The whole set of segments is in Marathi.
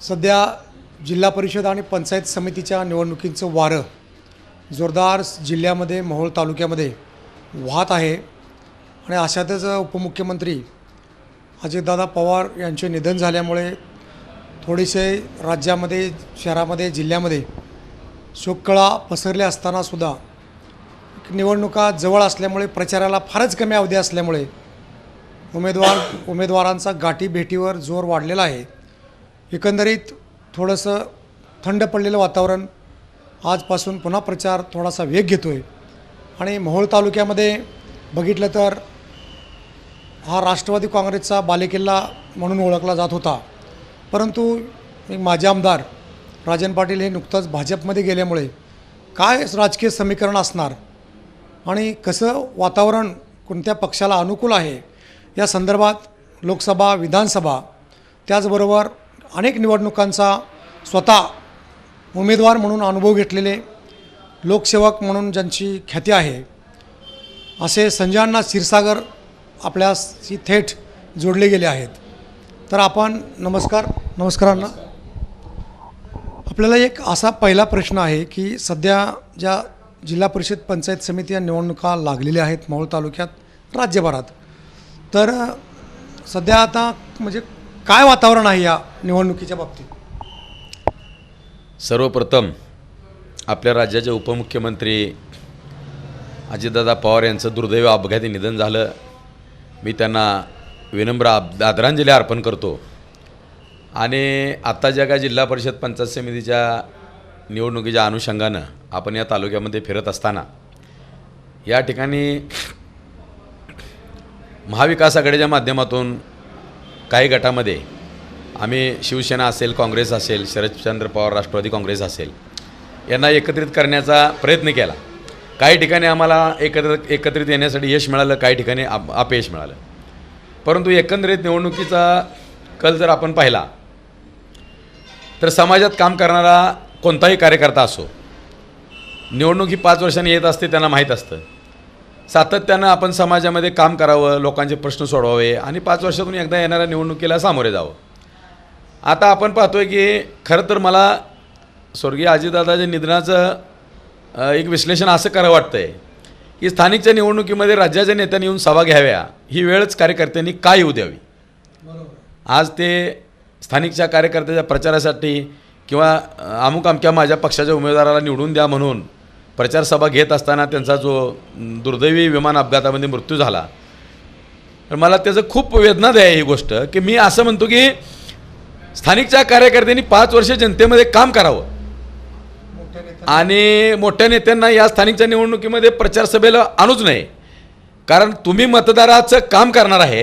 सध्या जिल्हा परिषद आणि पंचायत समितीच्या निवडणुकींचं वारं जोरदार जिल्ह्यामध्ये मोहोळ तालुक्यामध्ये वाहत आहे. आणि अशातच उपमुख्यमंत्री अजितदादा पवार यांचे निधन झाल्यामुळे थोडेसे राज्यामध्ये शहरामध्ये जिल्ह्यामध्ये शोककळा पसरल्या असतानासुद्धा निवडणुका जवळ असल्यामुळे प्रचाराला फारच कमी अवधी असल्यामुळे उमेदवार उमेदवारांचा गाठी भेटीवर जोर वाढलेला आहे. एकंदरीत थोडंसं थंड पडलेलं वातावरण आजपासून पुन्हा प्रचार थोडासा वेग घेतो आहे आणि मोहोळ तालुक्यामध्ये बघितलं तर हा राष्ट्रवादी काँग्रेसचा बालेकिल्ला म्हणून ओळखला जात होता. परंतु एक माजी आमदार राजन पाटील हे नुकतंच भाजपमध्ये गेल्यामुळे काय राजकीय समीकरण असणार? आणि कसं वातावरण कोणत्या पक्षाला अनुकूल आहे या संदर्भात लोकसभा विधानसभा त्याचबरोबर अनेक निवडणुकांचा स्वतः उमेदवार म्हणून अनुभव घेतलेले लोकसेवक म्हणून ज्यांची ख्याती आहे असे संजयांना अण्णा क्षीरसागर आपल्याशी थेट जोडले गेले आहेत. तर आपण नमस्कार नमस्कार आपल्याला एक असा पहिला प्रश्न आहे की सध्या ज्या जिल्हा परिषद पंचायत समिती या निवडणुका लागलेल्या आहेत मोहोळ तालुक्यात राज्यभरात. तर सध्या आता म्हणजे काय वातावरण आहे या निवडणुकीच्या बाबतीत? सर्वप्रथम आपल्या राज्याचे उपमुख्यमंत्री अजितदादा पवार यांचं दुर्दैव अपघाती निधन झालं. मी त्यांना विनम्र आदरांजली अर्पण करतो. आणि आत्ता ज्या काय जिल्हा परिषद पंचायत समितीच्या निवडणुकीच्या अनुषंगानं आपण या तालुक्यामध्ये फिरत असताना या ठिकाणी महाविकास आघाडीच्या माध्यमातून काही गटामध्ये आम्ही शिवसेना असेल काँग्रेस असेल शरदचंद्र पवार राष्ट्रवादी काँग्रेस असेल यांना एकत्रित करण्याचा प्रयत्न केला. काही ठिकाणी आम्हाला एकत्र एकत्रित येण्यासाठी यश मिळालं काही ठिकाणी आप अपयश मिळालं. परंतु एकंदरीत निवडणुकीचा कल जर आपण पाहिला तर समाजात काम करणारा कोणताही कार्यकर्ता असो निवडणूक ही पाच वर्षांनी येत असते त्यांना माहीत असतं. सातत्यानं आपण समाजामध्ये काम करावं लोकांचे प्रश्न सोडवावे आणि पाच वर्षातून एकदा येणाऱ्या निवडणुकीला सामोरे जावं. आता आपण पाहतोय की खरं तर मला स्वर्गीय अजितदादाच्या निधनाचं एक विश्लेषण असं करावं वाटतंय की स्थानिकच्या निवडणुकीमध्ये राज्याच्या नेत्यांनी येऊन सभा घ्याव्या ही वेळच कार्यकर्त्यांनी का येऊ द्यावी? आज ते स्थानिकच्या कार्यकर्त्याच्या प्रचारासाठी किंवा अमुक अमक्या माझ्या पक्षाच्या उमेदवाराला निवडून द्या म्हणून प्रचारसभा घेत असताना त्यांचा जो दुर्दैवी विमान अपघातामध्ये मृत्यू झाला. तर मला त्याचं खूप वेदनादायी आहे ही गोष्ट की मी असं म्हणतो की स्थानिकच्या कार्यकर्त्यांनी पाच वर्ष जनतेमध्ये काम करावं. आणि मोठ्या नेत्यांना या स्थानिकच्या निवडणुकीमध्ये प्रचारसभेला आणूच नये. कारण तुम्ही मतदाराचं काम करणार आहे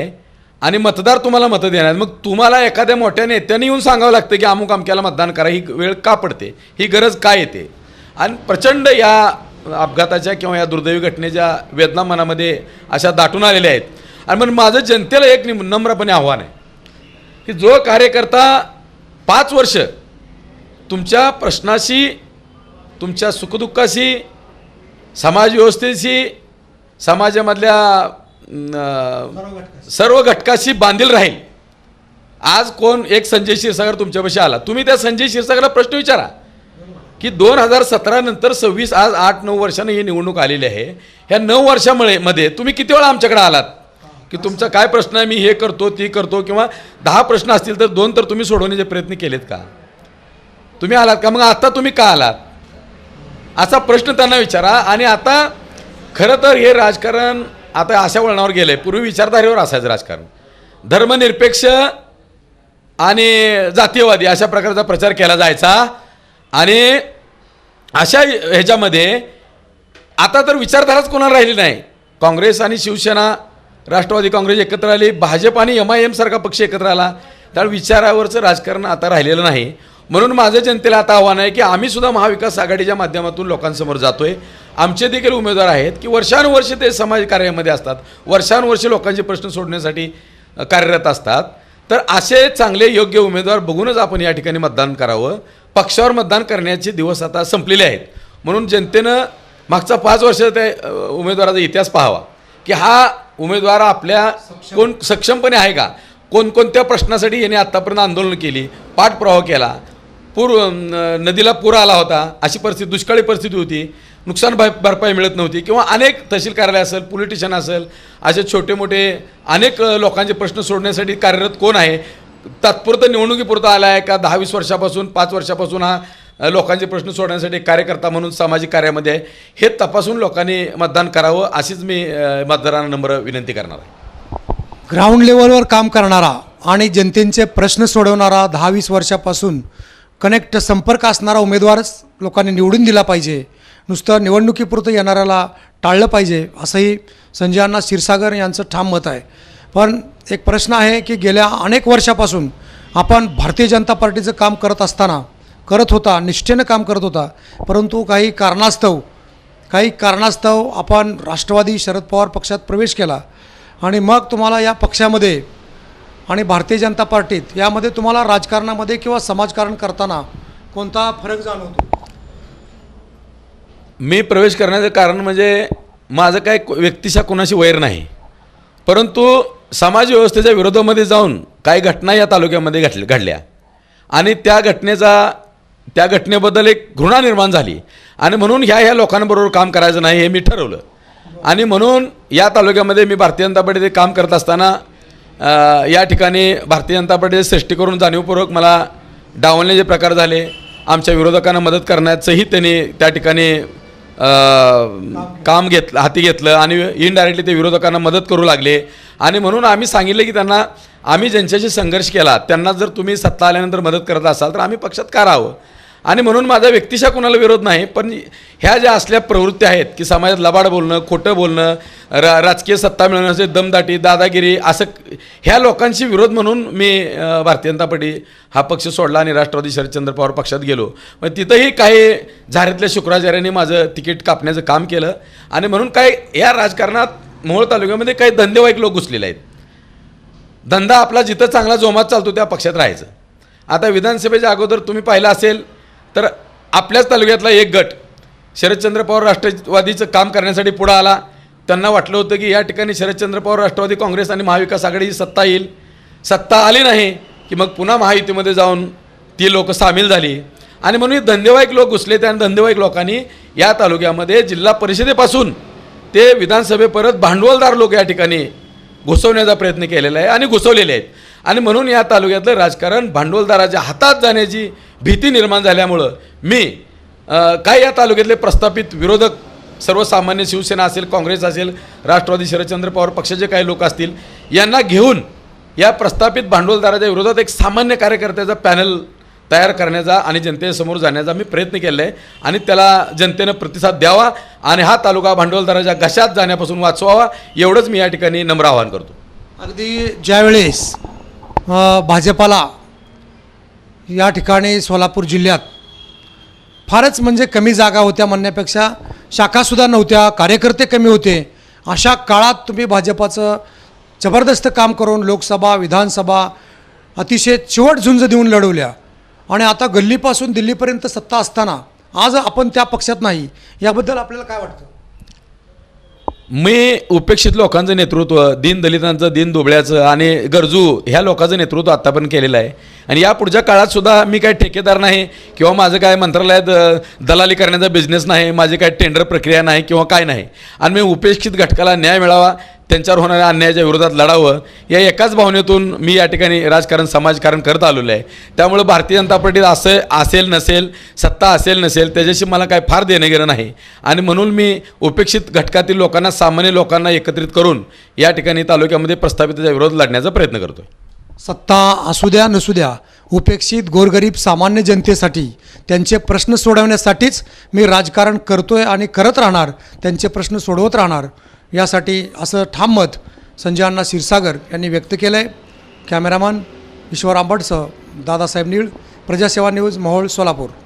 आणि मतदार तुम्हाला मतं देणार मग तुम्हाला एखाद्या मोठ्या नेत्याने येऊन सांगावं लागतं की अमुक अमक्याला मतदान करा ही वेळ का पडते? ही गरज काय येते? आणि प्रचंड या अपघाताच्या किंवा या दुर्दैवी घटनेच्या वेदना मनामध्ये अशा दाटून आलेल्या आहेत. आणि मग माझं जनतेला एक नम्रपणे आव्हान आहे की जो कार्यकर्ता पाच वर्ष तुमच्या प्रश्नाशी तुमच्या सुखदुःखाशी समाजव्यवस्थेशी समाजामधल्या सर्व घटकाशी बांधील राहील. आज कोण एक संजय क्षीरसागर तुमच्यापाशी आला? तुम्ही त्या संजय क्षीरसागरला प्रश्न विचारा. की दोन हजार सतरा नंतर सव्वीस आज आठ नऊ वर्षानं ही निवडणूक आलेली आहे. ह्या नऊ वर्षामुळे मध्ये तुम्ही किती वेळा आमच्याकडे आलात? की तुमचा काय प्रश्न आहे? मी हे करतो ती करतो किंवा दहा प्रश्न असतील तर दोन तर तुम्ही सोडवण्याचे प्रयत्न केलेत का? तुम्ही आलात का? मग आता तुम्ही का आलात? असा प्रश्न त्यांना विचारा. आणि आता खरं तर हे राजकारण आता अशा वळणावर गेलं. आहे पूर्वी विचारधारेवर असायचं राजकारण. धर्मनिरपेक्ष आणि जातीयवादी अशा प्रकारचा प्रचार केला जायचा. आणि अशा ह्याच्यामध्ये आता तर विचारधाराच कोणाला राहिली नाही. काँग्रेस आणि शिवसेना राष्ट्रवादी काँग्रेस एकत्र आली भाजप आणि एम आय एमसारखा पक्ष एकत्र आला. त्यामुळे विचारावरचं राजकारण आता राहिलेलं नाही. म्हणून माझं जनतेला आता आव्हान आहे की आम्ही सुद्धा महाविकास आघाडीच्या माध्यमातून लोकांसमोर जातोय. आमचे देखील उमेदवार आहेत की वर्षानुवर्ष ते समाज कार्यामध्ये असतात. वर्षानुवर्ष लोकांचे प्रश्न सोडण्यासाठी कार्यरत असतात. तर असे चांगले योग्य उमेदवार बघूनच आपण या ठिकाणी मतदान करावं. पक्षावर मतदान करण्याचे दिवस आता संपलेले आहेत. म्हणून जनतेनं मागचा पाच वर्ष त्या उमेदवाराचा इतिहास पाहावा. की हा उमेदवार आपल्या कोण सक्षमपणे आहे का? कोणकोणत्या प्रश्नासाठी याने आत्तापर्यंत आंदोलन केली पाठपुरावा केला? पूर नदीला पूर आला होता अशी परिस्थिती दुष्काळी परिस्थिती होती. नुकसान भर भरपाई मिळत नव्हती. किंवा अनेक तहसील कार्यालय असेल पोलिटिशियन असेल असे छोटे मोठे अनेक लोकांचे प्रश्न सोडण्यासाठी कार्यरत कोण आहे? तात्पुरतं निवडणुकीपुरतं आला आहे का? दहा वीस वर्षापासून पाच वर्षापासून हा लोकांचे प्रश्न सोडण्यासाठी कार्यकर्ता म्हणून सामाजिक कार्यामध्ये आहे. हे तपासून लोकांनी मतदान करावं अशीच मी मतदारांना नम्र विनंती करणार आहे. ग्राउंड लेवलवर काम करणारा आणि जनतेचे प्रश्न सोडवणारा दहा वीस वर्षापासून कनेक्ट संपर्क असणारा उमेदवारच लोकांनी निवडून दिला पाहिजे. नुसतं निवडणुकीपुरतं येणाऱ्याला टाळलं पाहिजे असंही संजय अण्णा क्षीरसागर यांचं ठाम मत आहे. पण एक प्रश्न आहे की गेल्या अनेक वर्षापासून आपण भारतीय जनता पार्टीचं काम करत असताना करत होता निष्ठेनं काम करत होता परंतु काही कारणास्तव काही कारणास्तव आपण राष्ट्रवादी शरद पवार पक्षात प्रवेश केला. आणि मग तुम्हाला या पक्षामध्ये आणि भारतीय जनता पार्टीत यामध्ये तुम्हाला राजकारणामध्ये किंवा समाजकारण करताना कोणता फरक जाणवतो? मी प्रवेश करण्याचं कारण म्हणजे माझं काय व्यक्तिशा कोणाशी वैर नाही. परंतु समाजव्यवस्थेच्या विरोधामध्ये जाऊन काही घटना या तालुक्यामध्ये घडल्या घडल्या. आणि त्या घटनेचा त्या घटनेबद्दल एक घृणा निर्माण झाली. आणि म्हणून ह्या ह्या लोकांबरोबर काम करायचं नाही हे मी ठरवलं. आणि म्हणून या तालुक्यामध्ये मी भारतीय जनता पार्टीचे काम करत असताना या ठिकाणी भारतीय जनता पार्टीचे सृष्टी करून जाणीवपूर्वक मला डावलण्याचे प्रकार झाले आमच्या विरोधकांना मदत करण्याचंही त्यांनी त्या ठिकाणी काम घेतलं हाती घेतलं आणि इनडायरेक्टली ते विरोधकांना मदत करू लागले. आणि म्हणून आम्ही सांगितलं की त्यांना आम्ही ज्यांच्याशी संघर्ष केला त्यांना जर तुम्ही सत्ता आल्यानंतर मदत करत असाल तर आम्ही पक्षात का राहावं? आणि म्हणून माझा व्यक्तिशा कोणाला विरोध नाही पण ह्या ज्या असल्या प्रवृत्ती आहेत की समाजात लबाड बोलणं खोटं बोलणं रा राजकीय सत्ता मिळवण्याचे दमदाटी दादागिरी असं ह्या लोकांशी विरोध म्हणून मी भारतीय जनता पार्टी हा पक्ष सोडला आणि राष्ट्रवादी शरदचंद्र पवार पक्षात गेलो. मग तिथंही काही झारीतल्या शुक्राचार्यांनी माझं तिकीट कापण्याचं काम केलं. आणि म्हणून काय या राजकारणात मोहोळ तालुक्यामध्ये काही धंदेवाईक लोक घुसलेले आहेत. धंदा आपला जिथं चांगला जोमात चालतो त्या पक्षात राहायचं. आता विधानसभेच्या अगोदर तुम्ही पाहिलं असेल तर आपल्याच तालुक्यातला एक गट शरदचंद्र पवार राष्ट्रवादीचं काम करण्यासाठी पुढं आला. त्यांना वाटलं होतं की या ठिकाणी शरदचंद्र पवार राष्ट्रवादी काँग्रेस आणि महाविकास आघाडीची सत्ता येईल. सत्ता आली नाही की मग पुन्हा महायुतीमध्ये जाऊन ती लोक सामील झाली. आणि म्हणून धंदेवाईक लोक घुसले त्या धंदेवाईक लोकांनी या तालुक्यामध्ये जिल्हा परिषदेपासून ते विधानसभेपर्यंत भांडवलदार लोक या ठिकाणी घुसवण्याचा प्रयत्न केलेला आहे आणि घुसवलेले आहेत. आणि म्हणून या तालुक्यातलं राजकारण भांडवलदाराच्या हातात जाण्याची भीती निर्माण झाल्यामुळं मी काही काय या तालुक्यातले प्रस्थापित विरोधक सर्वसामान्य शिवसेना असेल काँग्रेस असेल राष्ट्रवादी शरदचंद्र पवार पक्षाचे काही लोक असतील यांना घेऊन या प्रस्थापित भांडवलदाराच्या विरोधात एक सामान्य कार्यकर्त्याचा पॅनल तयार करण्याचा आणि जनतेसमोर जाण्याचा मी प्रयत्न केला आहे आणि त्याला जनतेनं प्रतिसाद द्यावा आणि हा तालुका भांडवलदाराच्या घशात जाण्यापासून वाचवावा एवढंच मी या ठिकाणी नम्र आवाहन करतो. अगदी ज्यावेळेस भाजपाला या ठिकाणी सोलापूर जिल्ह्यात फारच म्हणजे कमी जागा होत्या म्हणण्यापेक्षा शाखासुद्धा नव्हत्या कार्यकर्ते कमी होते. अशा काळात तुम्ही भाजपाचं जबरदस्त काम करून लोकसभा विधानसभा अतिशय चिवट झुंज देऊन लढवल्या. आणि आता गल्लीपासून दिल्लीपर्यंत सत्ता असताना आज आपण त्या पक्षात नाही. याबद्दल आपल्याला काय वाटतं? मी उपेक्षित लोकांचं नेतृत्व दीन दलितांचं दीन दुबळ्याचं आणि गरजू ह्या लोकांचं नेतृत्व आत्तापर्यंत केलेलं आहे. आणि या पुढच्या काळात सुद्धा मी काय ठेकेदार नाही किंवा माझं काय मंत्रालयात दलाली करण्याचा बिझनेस नाही माझी काय टेंडर प्रक्रिया नाही किंवा काय नाही. आणि मी उपेक्षित घटकाला न्याय मिळावा त्यांच्यावर होणाऱ्या अन्यायाच्या विरोधात लढावं या एकाच भावनेतून मी या ठिकाणी राजकारण समाजकारण करत आलेलो आहे. त्यामुळं भारतीय जनता पार्टीत असं असेल नसेल सत्ता असेल नसेल त्याच्याशी मला काय फार देणं घेणं नाही. आणि म्हणून मी उपेक्षित घटकातील लोकांना सामान्य लोकांना एकत्रित करून या ठिकाणी तालुक्यामध्ये प्रस्थापिताच्या विरोध लढण्याचा प्रयत्न करतो सत्ता असू द्या नसू द्या उपेक्षित गोरगरीब सामान्य जनतेसाठी त्यांचे प्रश्न सोडवण्यासाठीच मी राजकारण करतोय आणि करत राहणार त्यांचे प्रश्न सोडवत राहणार. यासाठी असं ठाम मत संजय अण्णा क्षीरसागर यांनी व्यक्त केलं आहे कॅमेरामॅन ईश्वर आंबटसह दादासाहेब नीळ प्रजासेवा न्यूज मोहोळ सोलापूर.